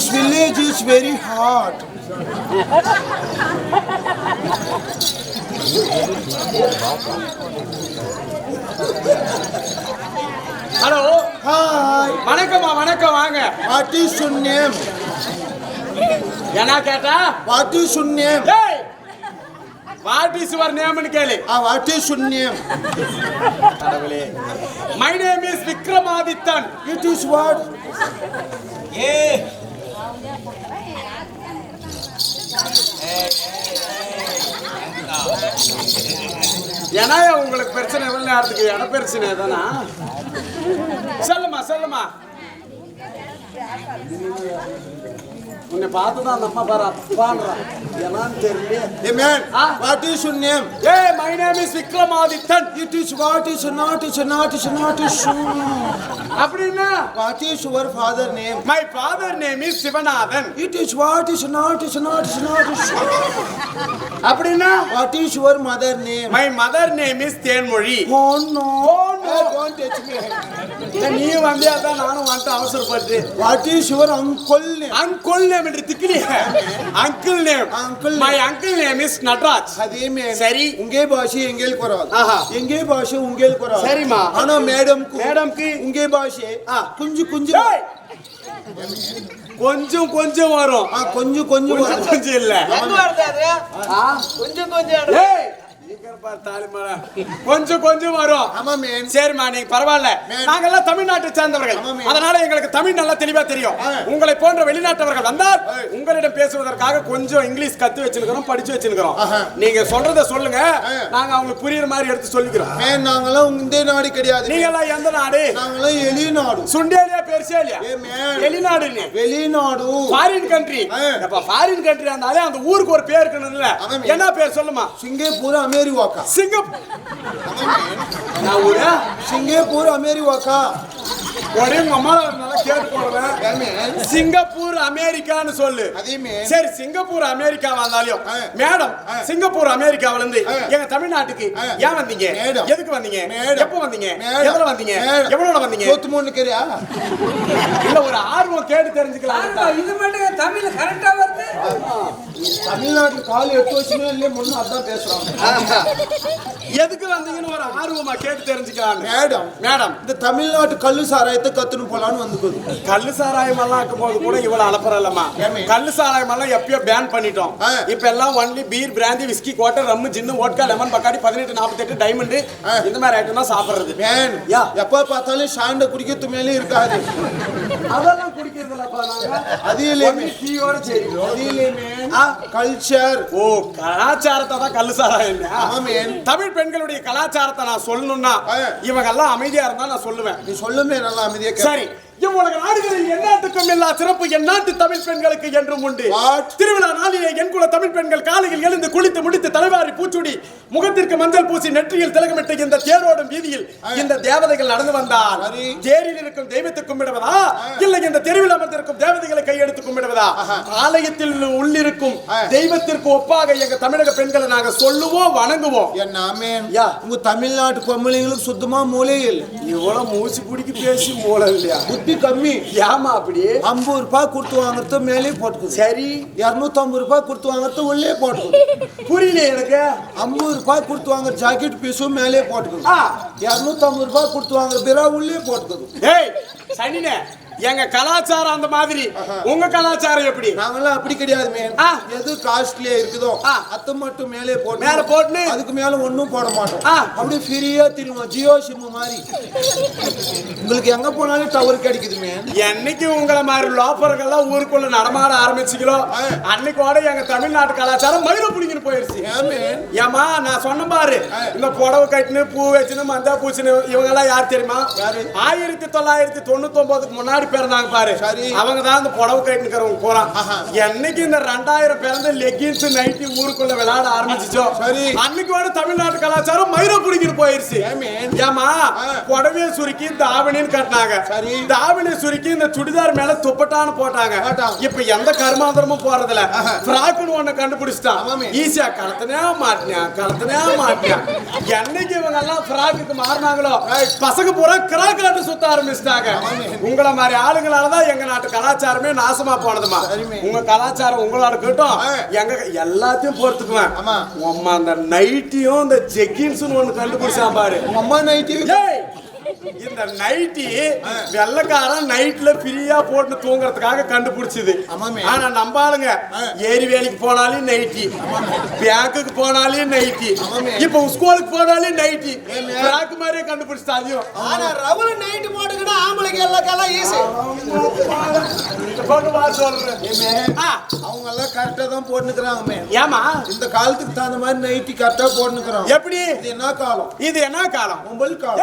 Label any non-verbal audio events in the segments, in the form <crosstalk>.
This village is very hot. Hello Hi. வணக்கம்மா வணக்கம் வாங்க What is your name? என்ன கேட்டா What is your name? டேய் வாட் இஸ் யுவர் நேம்னு கேளு Ah, what is your name? கடவுளே my name is Vikramadithan It is what? ஏன்னா உங்களுக்கு பிரச்சனை? எவ்வளவு நேரத்துக்கு? இட பிரச்சனை தானா? சொல்லுமா சொல்லுமா உன்னை பார்த்து தான் அந்த அம்மா பாரு அப்பான்றான் என்னன்னு தெரியல Ah. what is your name? A my name is Vikramadithan It is what is not is not is not is அப்படின்னா What is your father name? My father name is Sivanathan It is what is not is not is not is அப்படின்னா What is your mother name? My mother name is Thenmozhi Oh. Oh, no. Hey, don't touch me. இல்ல, நீ வந்தியாதான் நானும் வந்துட்டு அவசரப்பட்டு what is your uncle name uncle name என்று திக்கினி. Uncle name uncle my uncle name is Natraj அதே சரி. உங்கே பாஷி எங்கேல் பரவாயில்ல ஆஹா. எங்கே பாஷை உங்கேல் பரவாயில்ல சரிமா ஆனா மேடம் மேடம்க்கு? உங்கே பாஷை குஞ்சு குஞ்சு. கொஞ்சம் கொஞ்சம் வரும். கொஞ்சம் கொஞ்சம் கொஞ்சம் இல்ல. கொஞ்சம் கொஞ்சம் கொஞ்சம் கொஞ்சம் வரும். சரிம்மா நீங்க பரவாயில்ல. நாங்கெல்லாம் தமிழ்நாட்டை சேர்ந்தவர்கள். அதனால எங்களுக்கு தமிழ் நல்லா தெளிவா தெரியும். உங்களை போன்ற வெளிநாட்டவர்கள் வந்தால். உங்களிடம் பேசுவதற்காக கொஞ்சம் இங்கிலீஷ் கத்து வச்சிருக்கிறோம் படிச்சு வச்சிருக்கிறோம். நீங்க சொல்றத சொல்லுங்க. நாங்க அவங்களுக்கு புரியுற மாதிரி எடுத்து சொல்லிக்கிறோம். மேன் நாங்கெல்லாம் இந்த நாடு கிடையாது. நீங்க எல்லாம் எந்த நாடு? நாங்கெல்லாம் வெளிநாடு சுண்டேலியா பெருசேலியா மேன் வெளிநாடு வெளிநாடு. ஃபாரின் கண்ட்ரி ஃபாரின் கண்ட்ரி இருந்தாலே அந்த ஊருக்கு ஒரு பேர் இருக்கணும்ல. என்ன பேர் சொல்லுமா? சிங்கப்பூர் அமெரிவாக்கா சிங்கப்பூர் நான் ஊரு சிங்கப்பூர் அமெரிவாக்கா ஒரே நல்லா கேட்டு போடுவேன் சிங்கப்பூர் அமெரிக்கான்னு சொல்லு சரி சிங்கப்பூர் அமெரிக்கா வந்தாலும். மேடம். சிங்கப்பூர் அமெரிக்காவில இருந்து ஆ. எங்க தமிழ்நாட்டுக்கு ஆ. ஏன் வந்தீங்க மேடம். எதுக்கு வந்தீங்க மேடம். எப்போ வந்தீங்க. எதுல வந்தீங்க மேடம். எவ்வளோட வந்தீங்க சொத்து மூணு கரியா இல்ல ஒரு ஆர்வம் கேட்டு தெரிஞ்சுக்கலாம் இது மட்டும் தமிழ் கரெக்டா வருது தமிழ்நாட்டுல கால் எட்டு வருஷமே இல்லையே முன்ன அதான் பேசுறாங்க. எதுக்கு வந்தீங்கன்னு ஒரு ஆர்வமா கேட்டு தெரிஞ்சுக்கலாம் மேடம் மேடம் இந்த தமிழ்நாட்டு கல்லு சாராயத்தை கத்துன்னு போலான்னு வந்துக்குது கள்ளு சாராயம் எல்லாம் இருக்கும் போது கூட இவ்வளவு அலப்பறல்லம்மா ஏமே? கள்ளு சாராயம் எல்லாம் எப்பயோ பேன் பண்ணிட்டோம். இப்ப எல்லாம் ஒன்லி பீர் பிராந்தி விஸ்கி கோட்டை rum gin vodka lemon Bacardi பதினெட்டு நாற்பத்தெட்டு டைமண்ட். இந்த மாதிரி ஐட்டம் தான் சாப்பிடுறது. எப்ப பார்த்தாலும் சாண்ட குடிக்கிறது மேலே இருக்காது. அதெல்லாம் குடிக்கிறது இல்லப்பா நாங்க டீயோட சரி. கல்ச்சர் ஓ கலாச்சாரத்தை தான் சாராயம் ஆமா, மேன். தமிழ் பெண்களுடைய கலாச்சாரத்தை நான் சொல்லணும்னா. இவங்க எல்லாம் அமைதியா இருந்தா நான் சொல்லுவேன் நீ சொல்லுமே நல்லா அமைதியா. சரி இவ்வுலக நாடுகளில் எந்நாட்டுக்கும் எல்லா சிறப்பு எந்நாட்டு தமிழ் பெண்களுக்கு என்றும் உண்டு? திருவிழா நாளிலே என் குல தமிழ் பெண்கள் காலையில் எழுந்து குளித்து முடித்து தலைவாரி பூச்சுடி முகத்திற்கு மஞ்சள் பூசி நெற்றியில் திலகமிட்டு இந்த தேரோடும் வீதியில் இந்த தேவதைகள் நடந்து வந்தால். தேரில் இருக்கும் தெய்வத்தை கும்பிடுவதா இல்லை இந்த தெருவில் அமர்ந்திருக்கும் தேவதைகளை கையெடுத்து கும்பிடுவதா ஆலயத்தில் உள்ளிருக்கும். தெய்வத்திற்கு ஒப்பாக எங்க தமிழக பெண்களை நாங்க சொல்லுவோம் வணங்குவோம். என்ன மேன் யா. உங்க தமிழ்நாட்டு பொம்பளைங்களுக்கு சுத்தமா மூலையே இல்லை. இவ்வளவு மூச்சு பிடிக்கி பேசி மூலம் இல்லையா புத்தி கம்மி. ஏமா அப்படி? ஐம்பது ரூபாய் கொடுத்து வாங்குறது மேலே போட்டுக்குது சரி. இரநூத்தம்பது ரூபாய் கொடுத்து வாங்குறது உள்ளே போட்டுக்குது <laughs> புரியல எனக்கு. ஐம்பது ரூபாய் கொடுத்து வாங்குற ஜாக்கெட் பீஸும் மேலே போட்டுக்குது. இரநூத்தம்பது ரூபாய் கொடுத்து வாங்குற பிறா உள்ளே போட்டுக்குது ஏய் சனினே எங்க கலாச்சாரம் அந்த மாதிரி உங்க கலாச்சாரம் எப்படி நாங்கெல்லாம் அப்படி கிடையாது மேன். எது காஸ்ட்லியா இருக்குதோ. அத்தை மட்டும் மேலே போட்டு மேல போட்டுன்னு? அதுக்கு மேல ஒண்ணும் போட மாட்டோம் ஆ. அப்படியே ஃப்ரீயா திரும்புவோம் ஜியோ சிம் மாதிரி உங்களுக்கு எங்க போனாலும் டவர் கிடைக்குது மேன் என்னைக்கு உங்களை மாதிரி லோப்பர்கள்லாம் ஊருக்குள்ள நடமாட ஆரம்பிச்சுங்களோ ஆ. அன்னைக்கோட எங்க தமிழ்நாட்டு கலாச்சாரம் மயில பிடிங்கன்னு போயிருச்சு ஏமா நான் சொன்ன பாரு. இந்த புடவை கட்டினு பூ வச்சுன்னு மஞ்சா பூச்சின்னு இவங்க எல்லாம் யார் தெரியுமா யாரு? ஆயிரத்தி தொள்ளாயிரத்தி தொண்ணூத்தி ஒன்பதுக்கு முன்னாடி பிறந்தாங்க பாரு சரி. அவங்க தான் இந்த புடவை கட்டினுக்கிறவங்க போறான். என்னைக்கு இந்த ரெண்டாயிரம் பிறந்த லெகின்ஸ் நைட்டி ஊருக்குள்ள விளையாட ஆரம்பிச்சுச்சோ சரி. அன்னைக்கு வர தமிழ்நாட்டு கலாச்சாரம் மயிர பிடிங்கிட்டு போயிருச்சு ஏமே? புடவைய சுருக்கி தாவணின்னு கட்டினாங்க சரி. தாவணி சுருக்கி இந்த சுடிதார் மேல துப்பட்டான்னு போட்டாங்க. இப்ப எந்த கர்மாந்திரமும் போறதில்ல ஆஹா. ஃப்ராக்னு ஒண்ணு கண்டுபிடிச்சிட்டான் ஈஸியா கலத்தனே மாட்டினா கலத்தனே மாட்டினா என்னைக்கு இவங்க எல்லாம் ஃப்ராக்குக்கு மாறினாங்களோ பசங்க பூரா கிராக் சுத்த ஆரம்பிச்சிட்டாங்க உங்களை மாதிரி ஆளுங்களால தான் எங்க நாட்டு கலாச்சாரமே நாசமா போனதுமா. உங்க கலாச்சாரம் உங்களோட இருக்கட்டும். எங்க எல்லாத்தையும் பொறுத்துக்குவேன். அம்மா அந்த நைட்டியும் இந்த ஜெக்கின்ஸ்னு ஒண்ணு கண்டுபிடிச்சான் பாரு. அம்மா நைட்டி ஏய், இந்த நைட்டி வெள்ளக்காரன் நைட்ல ஃப்ரீயா போட்டு தூங்குறதுக்காக கண்டுபிடிச்சது. ஆனா நம்ம ஆளுங்க ஏரி வேலைக்கு போனாலும் நைட்டி பேங்குக்கு போனாலும் நைட்டி. இப்ப ஸ்கூலுக்கு போனாலும் நைட்டி. பேங்க் மாதிரியே கண்டுபிடிச்சது அதையும் ஆனா ரவுல நைட் போட்டுக்கிட்டா ஆம்பளைக்கு எல்லாக்கெல்லாம் ஈஸி அவங்க எல்லாம் கரெக்டா தான் போட்டுக்கிறாங்க ஏமா? இந்த காலத்துக்கு தகுந்த மாதிரி நைட்டி கரெக்டா போட்டுக்கிறாங்க எப்படி? இது என்ன காலம்? இது என்ன காலம்? பொம்பல் காலம்.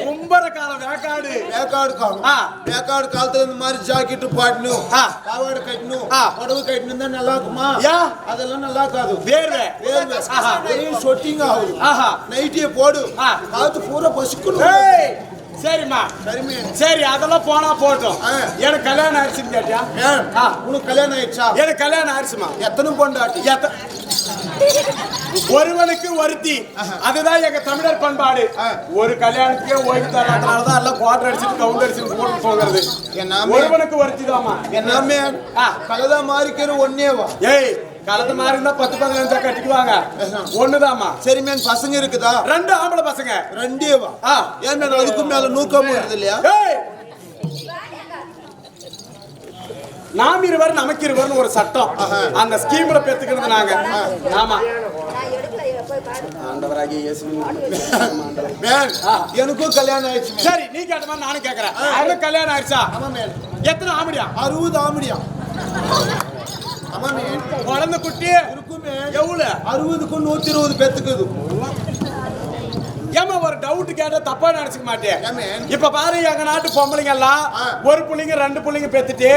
கும்பர வேக்காடு வேக்காடு காலம் ஆ. வேக்காடு காலத்துல இந்த மாதிரி ஜாக்கெட் பாட்டணும் ஆ. பாவாடை கட்டணும். புடவை கட்டணும் தான் நல்லா இருக்குமா. அதெல்லாம் நல்லா இருக்காது வேர்வை வேர்வை. ஒரே சொட்டிங் ஆகுது நைட்டியை போடு. காத்து பூரா பசிக்கணும் சரிம்மா சரிமே சரி அதெல்லாம் போனா போட்டோம். எனக்கு கல்யாணம் ஆயிடுச்சுன்னு கேட்டியா. உனக்கு கல்யாணம் ஆயிடுச்சா எனக்கு கல்யாணம் ஆயிடுச்சுமா எத்தனை பொண்டாட்டி எத்த- ஒருவனுக்கு ஒருத்தி. அதுதான் எங்க தமிழர் பண்பாடு. ஒரு கல்யாணத்துக்கே ஓய்வு தராதனாலதான் எல்லாம் குவாட்டர் அடிச்சுட்டு கவுண்டர் அடிச்சுட்டு போட்டு போகிறது? ஒருவனுக்கு ஒருத்தி தாமா என்னமே ஆ. கலதா மாறிக்கிற ஒன்னேவா ஏய் கலந்து மாதிரி இருந்தா பத்து பதினஞ்சா கட்டிக்குவாங்க. ஒண்ணுதாம்மா. சரி மேன் பசங்க இருக்குதா? ரெண்டு ஆம்பளை பசங்க. ரெண்டேவா. ஏன் அதுக்கு மேல நூக்கம் வருது இல்லையா ஏய் நாம் இருவர் நமக்கு இருவர்னு ஒரு சட்டம். அந்த ஸ்கீம்ல பெத்துக்கிறது நாங்க. ஆமா. ஆண்டவராகிய இயேசுவின் நாமத்தில். மேன் ஆ. எனக்கும் கல்யாணம் ஆயிடுச்சு. சரி நீ கேட்ட மாதிரி நானும் கேக்குறேன். அவனுக்கு கல்யாணம் ஆயிடுச்சா? எத்தனை ஆம்படியா? அறுபது ஆம்படியா. ஆமா மேன் குழந்தை குட்டி? இருக்கும் எவ்வளவு? அறுபதுக்கும் நூத்தி இருபது பெத்துக்குது ஏமா ஒரு டவுட் கேட்டா தப்பா நினைச்சுக்க மாட்டேன்? இப்ப பாரு எங்க நாட்டு பொம்பளைங்க எல்லாம். ஒரு புள்ளைங்க ரெண்டு புள்ளைங்க பெத்துட்டு.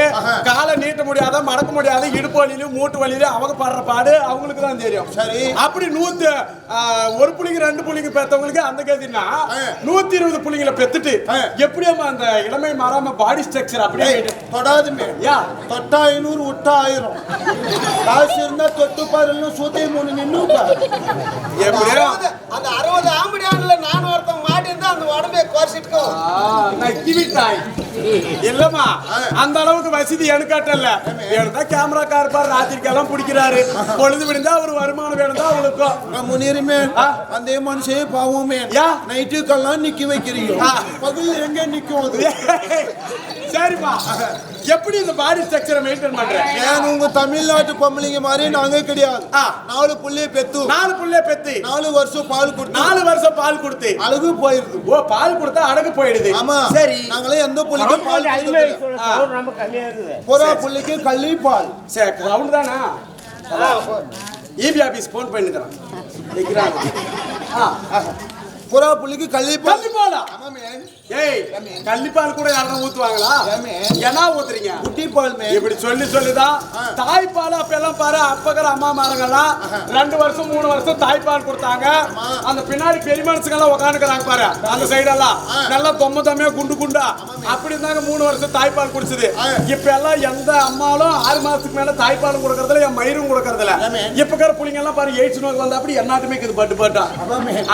காலை நீட்ட முடியாத மடக்க முடியாத இடுப்பு வலியிலும் மூட்டு வலியிலும் அவங்க படுற பாடு அவங்களுக்கு தான் தெரியும் சரி. அப்படி நூத்து ஒரு புள்ளைங்க ரெண்டு புள்ளைங்க பெத்தவங்களுக்கு அந்த கதினா. நூத்தி இருபது புள்ளைங்களை பெத்துட்டு. எப்படியாம அந்த இளமை மாறாம பாடி ஸ்ட்ரக்சர் அப்படியே ஏய், தொடாது மேன் யா தொட்டா ஐநூறு விட்டா ஆயிரம் காசு இருந்தா தொட்டு பாருன்னு சூத்தை மூணு பாரு எப்படியோ அந்த அறுபது ஆம்படியான்ல நான் ஒருத்தன் மாட்டிருந்தா அந்த உடம்பே குறைச்சிட்டுக்கும் நக்கி விட்டாய் இல்லம்மா அந்த அளவுக்கு வசதி எனக்காட்டல எடுத்தா கேமரா கார் பாரு ராத்திரிக்கெல்லாம் பிடிக்கிறாரு. பொழுது விடுந்தா ஒரு வருமானம் வேணும் தான் அவளுக்கும் முன்னுரிமை ஆ. அந்த மனுஷே பாவமே. நைட்டுக்கெல்லாம் நிக்க வைக்கிறீங்க. பகல் எங்க நிக்கும் அது? சரிம்மா. எப்படி இந்த பாடி ஸ்ட்ரக்சரை மெயின்டைன் பண்ற? ஏன் உங்க தமிழ்நாட்டு பொம்பளைங்க மாதிரி நாங்க கிடையாது. நாலு புள்ளைய பெத்து. நாலு புள்ளைய பெத்து. நாலு வருஷம் பால் கொடுத்து. நாலு வருஷம் பால் கொடுத்து. அழகு போயிருது ஓ பால் கொடுத்தா அடகு போயிடுது. ஆமா. சரி. நாங்களே எந்த புள்ளைக்கும் பால். ஆ. புறா புள்ளைக்கு கள்ளி பால். சரி கிரவுண்ட் தானா? இபி ஆபீஸ் போன் பண்ணிக்கிறேன் புறா புள்ளைக்கு கள்ளி பால். கள்ளிப்பாலா ஆமா மேன் ஏய் கள்ளிப்பால் கூட யாரும் ஊத்துவாங்களா? என்ன ஊத்துறீங்க. குட்டி பால் இப்படி சொல்லி சொல்லிதான் தாய்ப்பால் அப்ப எல்லாம் பாரு அப்பகர் அம்மா மாரங்கெல்லாம் ரெண்டு வருஷம் மூணு வருஷம் தாய்ப்பால் கொடுத்தாங்க. அந்த பின்னாடி பெரிய மனுஷங்கெல்லாம் உட்காந்துக்கிறாங்க பாரு அந்த சைடெல்லாம் நல்லா தொம்ம தொம்மையா குண்டு குண்டா. அப்படி இருந்தாங்க மூணு வருஷம் தாய்ப்பால் குடிச்சது. இப்ப எல்லாம் எந்த அம்மாலும் ஆறு மாசத்துக்கு மேல தாய்ப்பாலும் கொடுக்கறதுல என் மயிரும் கொடுக்கறதுல இப்ப இருக்கிற புள்ளைங்க எல்லாம் பாரு எயிட்ஸ் நோய் வந்தா அப்படி எல்லாத்துமே இருக்குது பட்டு பட்டா.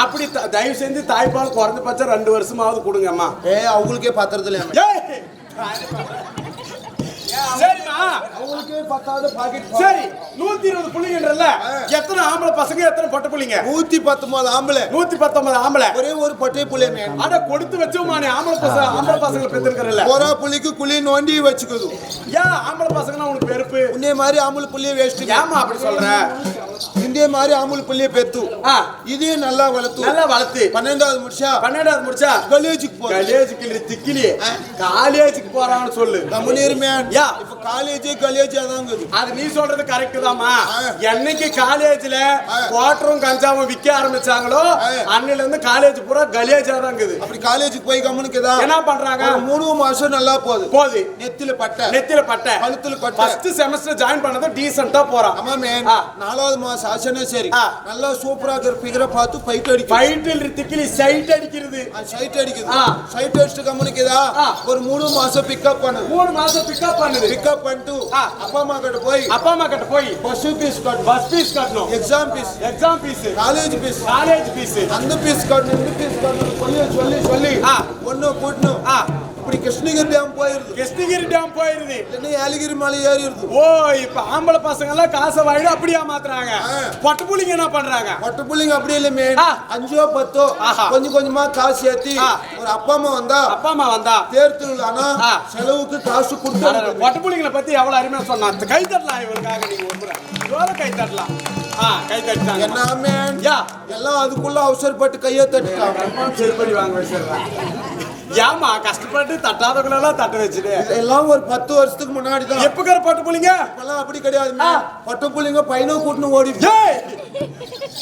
அப்படி தயவு செஞ்சு தாய்ப்பால் குறைஞ்சபட்சம் ரெண்டு வருஷமாவது கொடுங்க அம்மா ஏ அவங்களுக்கே பத்திரத்துல! சரிம்மா. அவங்களுக்கே பத்தாவது பாக்கெட் சரி நூத்தி இருபது புள்ளிங்கன்றல எத்தனை ஆம்பளை பசங்க எத்தனை பொட்டை புள்ளிங்க? நூத்தி பத்தொன்பது ஆம்பளை. நூத்தி பத்தொன்பது ஆம்பளை. ஒரே ஒரு பட்டை புள்ளை மேன் அட கொடுத்து வச்சோமானே ஆம்பளை பசங்க ஆம்பளை பசங்களை பெற்றிருக்கிறல்ல. புறா புள்ளிக்கு குழி நோண்டி வச்சுக்குது. ஏன் ஆம்பளை பசங்கன்னா உனக்கு வெறுப்பு. உன்னே மாதிரி ஆம்பளை புள்ளிய வேஸ்ட் ஏமா அப்படி சொல்ற? இதே மாதிரி ஆம்பளை புள்ளிய பெத்து. இதே நல்லா வளர்த்து. நல்லா வளர்த்து. பன்னெண்டாவது முடிச்சா? பன்னெண்டாவது முடிச்சா? காலேஜுக்கு போறேன். காலேஜுக்கு இல்லை திக்கிலி. காலேஜுக்கு போறான்னு சொல்லு. கம்பெனியர் மேன் யா. இப்ப காலேஜே காலேஜ் அதாங்குது அது நீ சொல்றது கரெக்ட் தாமா. என்னைக்கு காலேஜ்ல. குவாட்டரும் கஞ்சாவும் விற்க ஆரம்பிச்சாங்களோ. அன்னில இருந்து காலேஜ் பூரா கலியாஜா தான் அப்படி காலேஜுக்கு போய் கம்முனுக்குதா என்ன பண்றாங்க மூணு மாசம் நல்லா போகுது போது நெத்தில பட்டை நெத்தில பட்டை கழுத்துல கொட்டை. ஃபர்ஸ்ட் செமஸ்டர் ஜாயின் பண்ணது டீசென்ட்டா போறான் ஆமா மேன். நாலாவது மாசம் ஆச்சுன்னா சரி. நல்லா சூப்பரா இருக்கிற பிகரை பார்த்து ஃபைட் அடிக்கும் ஃபைட்டில் திக்கிலி சைட் அடிக்கிறது சைட் அடிக்குது. சைட் அடிச்சுட்டு கம்முனுக்குதா. ஒரு மூணு மாசம் பிக்கப் பண்ணுது மூணு மாசம் பிக்கப் பண்ணுது பிக்கப் பண்ணிட்டு. அப்பா அம்மா கிட்ட போய் அப்பா அம்மா கிட்ட போய் பஸ் ஃபீஸ் கட்டணும். பஸ் ஃபீஸ் கட்டணும். Exam fees exam fees college fees college fees அந்த ஃபீஸ் கட்டணும் இந்த ஃபீஸ் கட்டணும். சொல்லி சொல்லி சொல்லி. ஒண்ணு கூட்டணும் இப்படி கிருஷ்ணகிரி டேம் போயிருது. கிருஷ்ணகிரி டேம் போயிருது. இல்லைன்னா ஏலகிரி மலை ஏறிடுது. ஓ இப்ப ஆம்பளை பசங்க எல்லாம் காசை வாங்கிட்டு அப்படியா மாத்துறாங்க. பொட்டு புள்ளிங்க என்ன பண்றாங்க? பட்டு புள்ளிங்க அப்படி இல்லைமே. அஞ்சோ பத்தோ. கொஞ்சம் கொஞ்சமா காசு ஏத்தி. ஒரு அப்பா அம்மா வந்தா அப்பா அம்மா வந்தா? தேர் திருவிழானா ஆ. செலவுக்கு காசு கொடுத்து பொட்டு புள்ளிங்களை பத்தி எவ்வளவு அருமையா சொன்னா கை தட்டலாம் இவருக்காக நீங்க ஒரு எவ்வளவு கை தட்டலாம். யா. எல்லாம் அதுக்குள்ள அவசரப்பட்டு கையை தட்டிட்டாங்க. சரி பண்ணி வாங்க வச்சிடுறேன் ஏமா கஷ்டப்பட்டு தட்டாதவங்களெல்லாம் தட்ட வச்சுட்டு? எல்லாம் ஒரு பத்து வருஷத்துக்கு முன்னாடி தான் எப்பக்கிற பட்டு புள்ளிங்க இப்பெல்லாம் அப்படி கிடையாது. பட்டு புள்ளிங்க பையனும் கூட்டணும் ஓடி!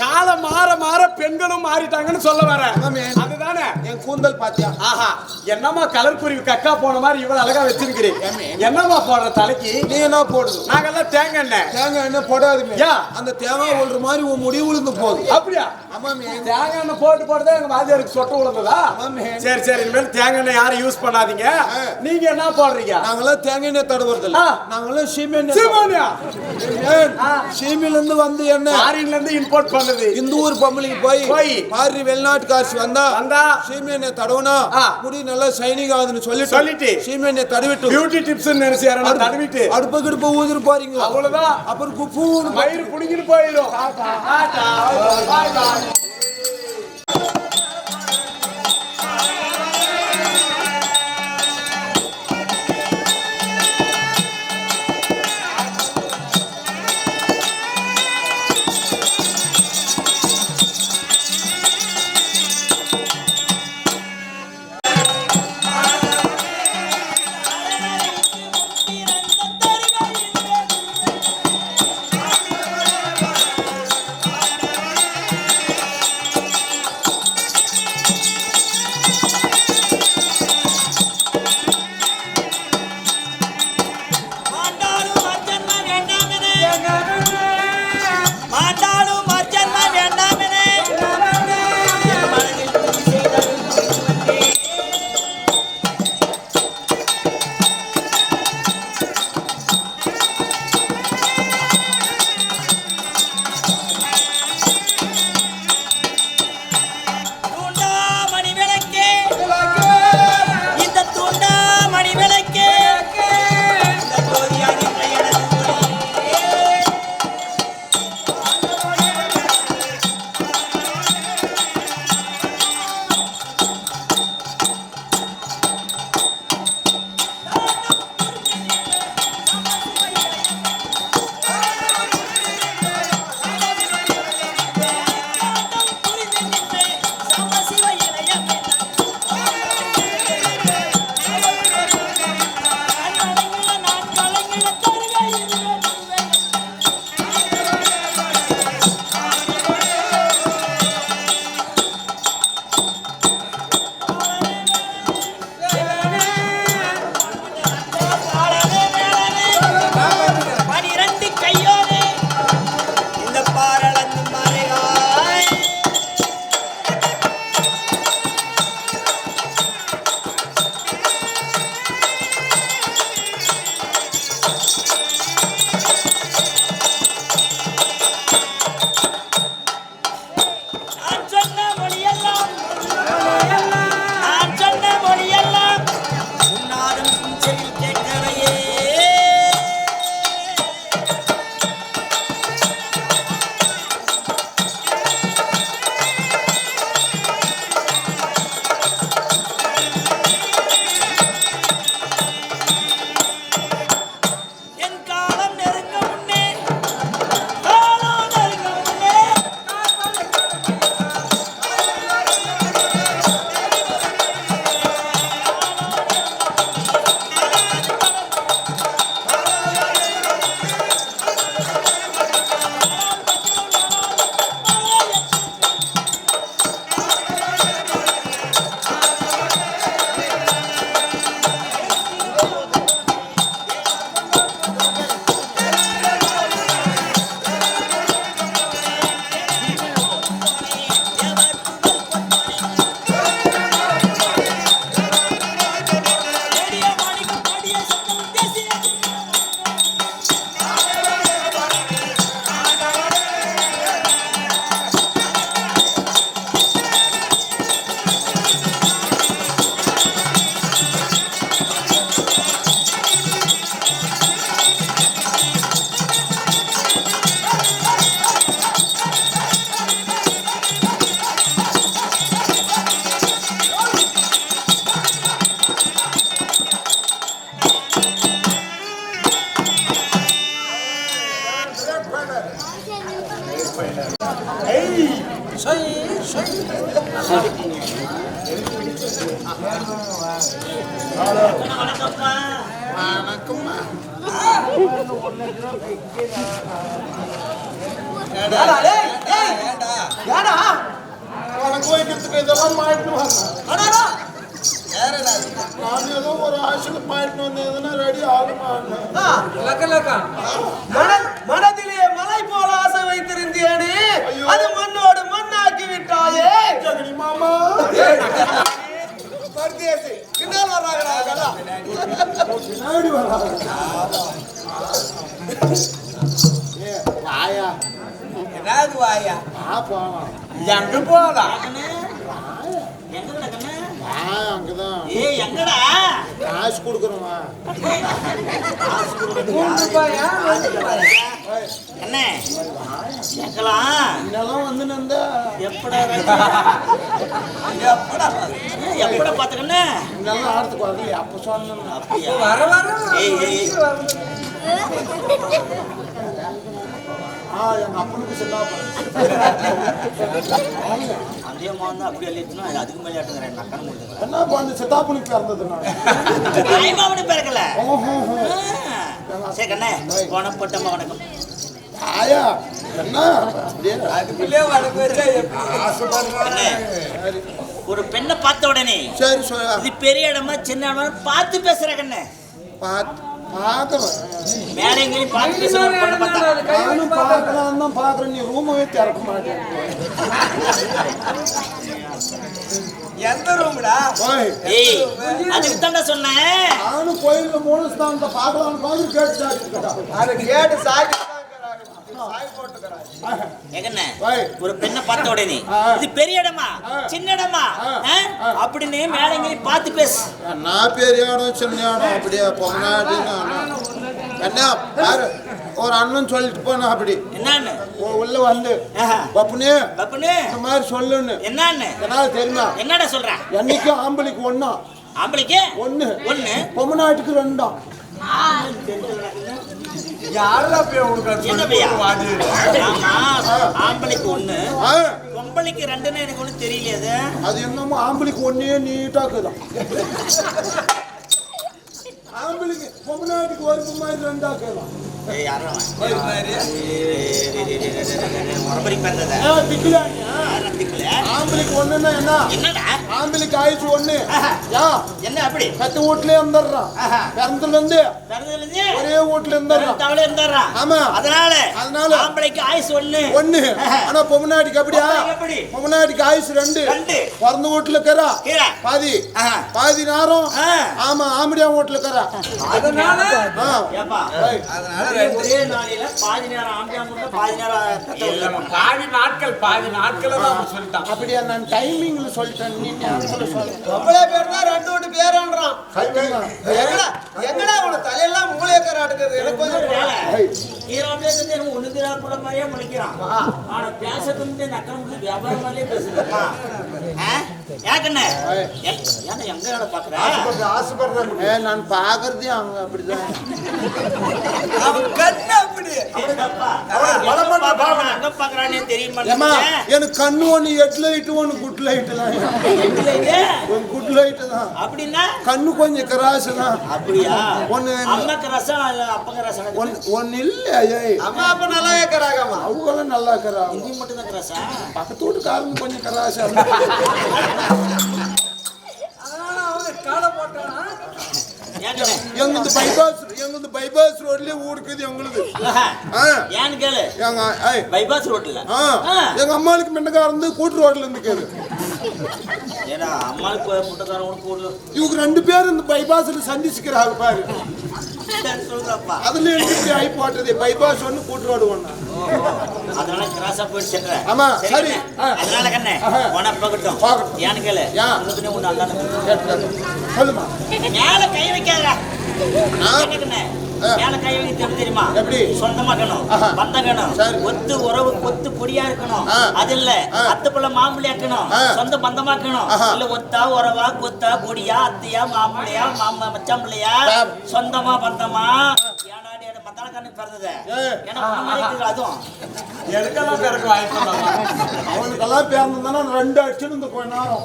காலம் மாற மாற பெண்களும் மாறிட்டாங்கன்னு சொல்ல வரேன். அதுதானே என் கூந்தல் பாத்தியா? ஆஹா என்னம்மா கலர் குருவி கக்கா போன மாதிரி இவ்வளவு அழகா வச்சிருக்கிறீங்க? என்னம்மா போடுற தலைக்கு? நீ என்ன போடுது? நாங்கெல்லாம் தேங்காய் எண்ணெய். தேங்காய் எண்ணெய் போடாதுமே யா. அந்த தேங்காய் விழுற மாதிரி உன் முடி விழுந்து போகுது. அப்படியா? ஆமாமே. தேங்காய் எண்ணெய் போட்டு போட்டுதான் எங்க வாத்தியாருக்கு சொட்ட விழுந்ததா ஆமாமே. சரி சரி இனிமேல் தேங்காய் எண்ணெய் யாரும் யூஸ் பண்ணாதீங்க. நீங்க என்ன போடுறீங்க? நாங்கெல்லாம் தேங்காய் எண்ணெய் தடவுறது இல்ல ஆ. நாங்கெல்லாம் சீமை எண்ணெய் சீமானியா ஏன்? ஆ. சீமையில இருந்து வந்து எண்ணெய். ஃபாரின்ல இருந்து இம்போர்ட் பண்ணது. இந்த ஊர் பொம்பளைக்கு போய் போய். பாரு வெளிநாட்டு காசு வந்தா வந்தா சீமை எண்ணெய் தடவுனா. முடி நல்லா ஷைனிங் ஆகுதுன்னு சொல்லிட்டு சொல்லிட்டு. சீமை எண்ணெய் தடவிட்டு பியூட்டி டிப்ஸ் நினைச்சு தடவிட்டு. அடுப்பு கிடுப்பு ஊதிட்டு போறீங்க. அவ்வளவுதான். அப்புறம் குப்பூன்னு மயிறு புடிங்கிட்டு போயிடும். வைக்கிறதுக்கு இதெல்லாம் மாயிட்டு வாங்க நான் ஏதோ ஒரு ஆசையில் மாயிட்டு வந்ததுன்னா ரெடி ஆகுமான்னு லக்க லக்கா மனதிலே மலை போல ஆசை வைத்திருந்தேனே ஐயோ. அது மண்ணோடு மண்ணாக்கி விட்டாயே ஜெகனி மாமா பரதேசி பின்னால் வர்றாங்கடா கடா பின்னாடி ஏ, வாயா என்னது வாயா போலாம் எங்க போலாம் வா அங்கதான். ஏய் எங்கடா? காசு கொடுக்குறோமா என்ன எங்கலாம்? இதெல்லாம் வந்து நந்தா எப்படா எப்படா எப்படா பாத்துக்கண்ணே இதெல்லாம் ஆடத்துக்கு வரல அப்ப சொன்னேன். அப்படியா? வர வர ஏய் ஏய் ஆ எங்க அப்பனுக்கு சொன்னா <laughs> அதே மாதிரி தான் அப்படி அள்ளிட்டுனா அதுக்கு மேலே ஆட்டுங்கிறேன் நான் கண்ணு முடிஞ்சுக்கிறேன் என்ன பண்ணு சித்தாப்பனுக்கு பிறந்தது நான் தாய்மாமனு பிறக்கல. சரி கண்ணே போனப்பட்டம்மா வணக்கம். ஆயா என்ன அப்படியே. அதுக்குள்ளே ஒரு பெண்ணை பார்த்த உடனே சரி இது பெரிய இடமா சின்ன இடமா பார்த்து பேசுற கண்ணே. பார்த்து நானும் பார்க்கலாம் தான் பார்க்குறேன் நீ ரூமவே திறக்க மாட்டேன் எந்த ரூம்டா அதுக்கு தாண்டா சொன்னேன். நானும் கோயில்ல மூணு ஸ்தானத்தை பார்க்கலாம்னு பார்த்து கேட்டு அது கேட்டு சாய் ஒரு பெண்ணை பார்த்த உடனே. இது பெரிய இடமா. சின்ன இடமா. அப்படின்னு மேலே எங்கேயும் பார்த்து பேசு. நான் பெரிய இடம் சின்ன இடம் அப்படியே? பொம்னாடின்னு என்ன பாரு ஒரு அண்ணன் சொல்லிட்டு போனா அப்படி. என்னன்னு? உள்ள வந்து. பப்புனே? பப்புனு? இந்த மாதிரி சொல்லுன்னு. என்னன்னு? என்னால தெரியுமா? என்னடா சொல்ற? என்னைக்கும் ஆம்பளைக்கு ஒண்ணா? ஆம்பளைக்கு? ஒண்ணு. ஒண்ணு. பொம்மநாட்டுக்கு ரெண்டாம் யாரா போய் உனக்கு ஆம்பளைக்கு ஒண்ணு. பொம்பளைக்கு ரெண்டுன்னு எனக்கு ஒன்றும் தெரியலையே அது. என்னமோ ஆம்பளைக்கு ஒன்னே நீட்டாக்குதான் <laughs> ஆம்பளைக்கு பொம்மநாட்டுக்கு ஒரு மாதிரி ஏய், ஆம்பளைக்கு ஒண்ணுன்னா என்ன? என்னடா? ஆம்பளைக்கு ஆயிடுச்சு ஒண்ணு. என்ன அப்படி? கத்து வீட்டுல இருந்துடுறான். பிறந்ததுல இருந்து ஒரே வீட்டுல இருந்துடுறான் தவளை இருந்தாரா ஆமா. அதனால அதனால. ஆம்பளைக்கு ஆயுசு ஒண்ணு. ஒண்ணு. ஆனா பொம்மநாட்டிக்கு அப்படியா? பொம்மநாட்டிக்கு ஆயுசு ரெண்டு. பிறந்த வீட்டுல இருக்கிறா. பாதி. ஆஹா. பாதி நேரம். ஆமா ஆம்படியா வீட்டுல இருக்கிறா அதனால ஒரே ரெண்டு நாளையில பாதி நேரம் ஆம்பியா முட்டை பாதி நேரம். பாதி நாட்கள் பாதி நாட்கள் அவன் சொல்லிட்டான் அப்படியா நான் டைமிங்ல சொல்லிட்டேன் நீ ஞாபகத்துல சொல்லு. பொம்பளை பேர் தான் ரெண்டு விட்டு பேரன்றான். எங்கடா எங்கடா உன தலையெல்லாம் மூளையக்கார அடுக்குது எனக்கு கொஞ்சம் வேலை. ஹீரோவே வந்து எனக்கு ஒண்ணு தெரியாத போல மாதிரியே முழிக்கிறான். ஆனா பேசுறது முடிஞ்சு வியாபாரம் மாதிரியே பேசுதுப்பா. ஆ? யாருக்குண்ணே? ஏய். ஏ- ஏன்டா எங்க வேலை பாக்குற? ஏ, நான் பாக்குறதே அங்க அப்படிதான் கண்ணு அப்படி? பாவனை. எங்க பாக்குறானே. எனக்கு கண்ணு ஒண்ணு எட் லைட் ஒண்ணு குட் லைட் தான்? ஒரு குட் லைட் தான் அப்படின்னா? கண்ணு கொஞ்சம் கிராசு தான் அப்படியா? ஒண்ணு ரசம் இல்ல அப்பங்க ரசம் ஒன் ஒன்னு இல்ல ஏய் அம்மா அப்பா நல்லா கேட்கறாங்கம்மா அவங்களும் நல்லா இருக்கிறாங்க இங்க மட்டும் தான் பக்கத்து வீட்டுக்காரங்க கொஞ்சம் கிராசா அதனால அவன் காலை போட்டானா? எங்களுக்கு பைபாஸ் எங்களுக்கு பைபாஸ் ரோட்லயே ஊருக்குது எங்களுக்கு. ஏன்னு கேளு? எங்க பைபாஸ் ரோட்ல. எங்க அம்மாளுக்கு மின்னக்கா இருந்து கூட்டு ரோட்ல இருந்துக்குது ஏன்னா அம்மாளுக்கு முட்டைக்காரன் போடு இவங்க ரெண்டு பேரும் இந்த பைபாஸ்ல சந்திச்சுக்கிறாங்க பாரு. அதுல இப்படி ஆகி போட்டது பைபாஸ் ஒண்ணு கூட்டு ரோடு ஒண்ணு அதனால கிராஸா போயிட்டு சென்ற ஆமா, சரி. ஆ. அதனால கண்ணே ஆஹா. போனா போகட்டும் போகட்டும். ஏன்னு கேளு? உனக்குன்னே ஒண்ணு அல்லாத சொல்லுமா. மேல கை வைக்காதடா. நான் மேல கை வைக்க தெரியும் தெரியுமா எப்படி? சொந்தமாக்கணும் ஆஹா. பந்தக்கணும் சரி. ஒத்து உறவு கொத்து பொடியா இருக்கணும். அது இல்ல ஆ. அத்துப்புள்ள மாம்பிள்ளையாக்கணும் ஆ. சொந்த பந்தமாக்கணும் ஆஹா. இல்ல ஒத்தா உறவா கொத்தா பொடியா அத்தையா மாம்பிள்ளையா மாமா மச்சான் பிள்ளையா சாப். சொந்தமா பந்தமா அந்த மத்தாளக்காரனுக்கு பிறந்தது. அதுவும். எனக்கெல்லாம் பிறகு வாய்ப்பு. அவனுக்கெல்லாம் பிறந்ததுன்னா ரெண்டு அடிச்சுன்னு இந்த கொஞ்ச நேரம்.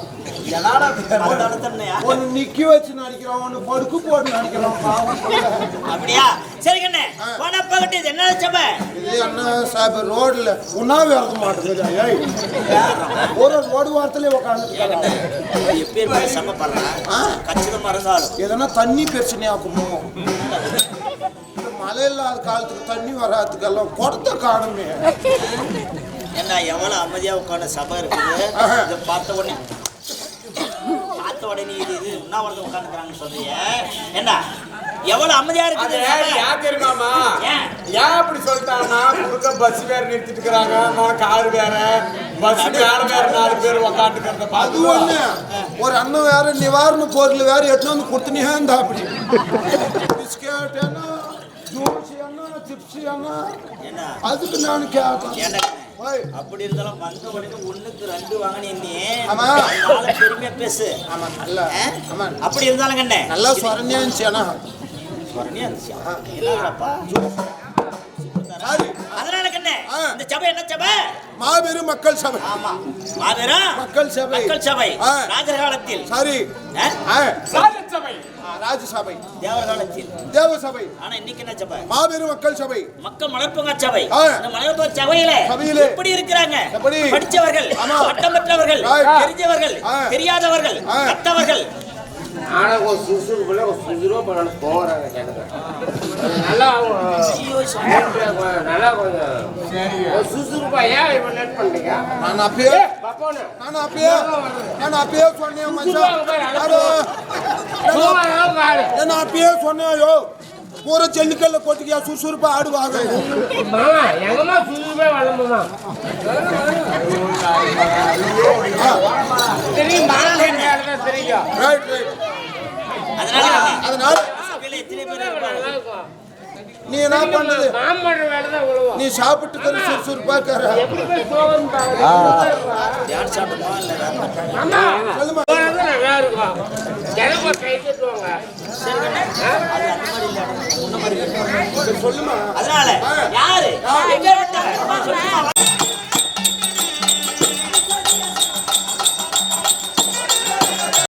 ஒன்னு நிக்கி வச்சு நடிக்கிறான் ஒன்னு படுக்கு போட்டு. அப்படியா? சரி கண்ணே போன பகட்டு இது என்ன சபை இது என்ன சாப் ரோட்ல. மாட்டேங்குது ஏய் ஒரு ரோடு வாரத்திலே உட்காந்து எப்பேர் சபை பாடுறேன் கச்சிதமா இருந்தாலும் எதனா தண்ணி பிரச்சனையாக்குமோ? மழை இல்லாத காலத்துக்கு தண்ணி வராதுக்கெல்லாம் குடத்த காணுமே என்ன எவ்வளவு அமைதியா உட்கார்ந்த சபை இருக்குது. இதை பார்த்த உடனே பார்த்த உடனே இது இது உண்ணாவிரதம் உட்காந்துக்கிறாங்கன்னு சொல்றீங்க என்ன எவ்வளவு அமைதியா இருக்குது? ஏன் தெரியுமாமா ஏன்? அப்படி சொல்லிட்டாங்கன்னா குறுக்க பஸ் வேற நிறுத்திட்டு இருக்கிறாங்க. கார் வேற. பஸ் மேல வேற நாலு பேர் உக்காந்துக்கிறத அது ஒண்ணு. ஒரு அண்ணன் வேற நிவாரண பொருள் வேற எடுத்து வந்து கொடுத்துனே இருந்தா அப்படி. பிஸ்கெட் என்ன? என்ன அதுக்கு நான் ஓய், அப்படி இருந்தாலும் வந்த உடனே ஒண்ணுக்கு ரெண்டு வாங்கினே பெருமையா பேசு. ஆமா நல்ல. அப்படி இருந்தாலும் கண்ணே. நல்லா சொரணியா இருந்துச்சு அண்ணா சொரணையா இருந்துச்சு. அதனால கண்ணே. இந்த சபை என்ன சபை? மாபெரும் மக்கள் சபை. ஆமா. மாபெரும் மக்கள் சபை. மக்கள் சபை. ஆ. ராஜர் காலத்தில் சரி. ஆ? ராஜசபை தேவர் காலத்தில் தேவ சபை ஆனா இன்னைக்கு என்ன சபை மாபெரும் மக்கள் சபை மக்கள் மலர்ப்பங்க சபை. இந்த சபையில சபையிலே. எப்படி இருக்கிறாங்க? படிச்சவர்கள். பட்டம் பெற்றவர்கள். தெரிஞ்சவர்கள். தெரியாதவர்கள் ஆ. கத்தவர்கள் ஆனா ஒரு சுறுசுறுப்புல ஒரு சுறுசுறுப்பா பண்ணணும் போறாங்க கேட்டுங்க நல்லா. நல்லா கொஞ்சம் ஒரு சுறுசுறுப்பா ஏன் இப்ப நெட் பண்றீங்க? நான் அப்பயே பாப்போன்னு நான் அப்பயே நான் அப்பயே சொன்னேன் மச்சான். அடோ, நான் நான் அப்பயே சொன்னேன் ஐயோ பூரா ஜல்லிக்கல்ல கொட்டிக்கியா சுறுசுறுப்பா ஆடுவாங்க. தெரியும் மாமா தெரியும். ரைட் ரைட் அதனால அதனால சபையில எத்தனை பேர் இருப்பாங்க? நீ என்ன விழுவோம் நீ சாப்பிட்டு சுறுசுறுப்பா இருக்கிற எப்படி போய் சோகம் யார் சாப்பிடுமா? இல்ல மாமா சொல்லுமா. அதனால யாரு?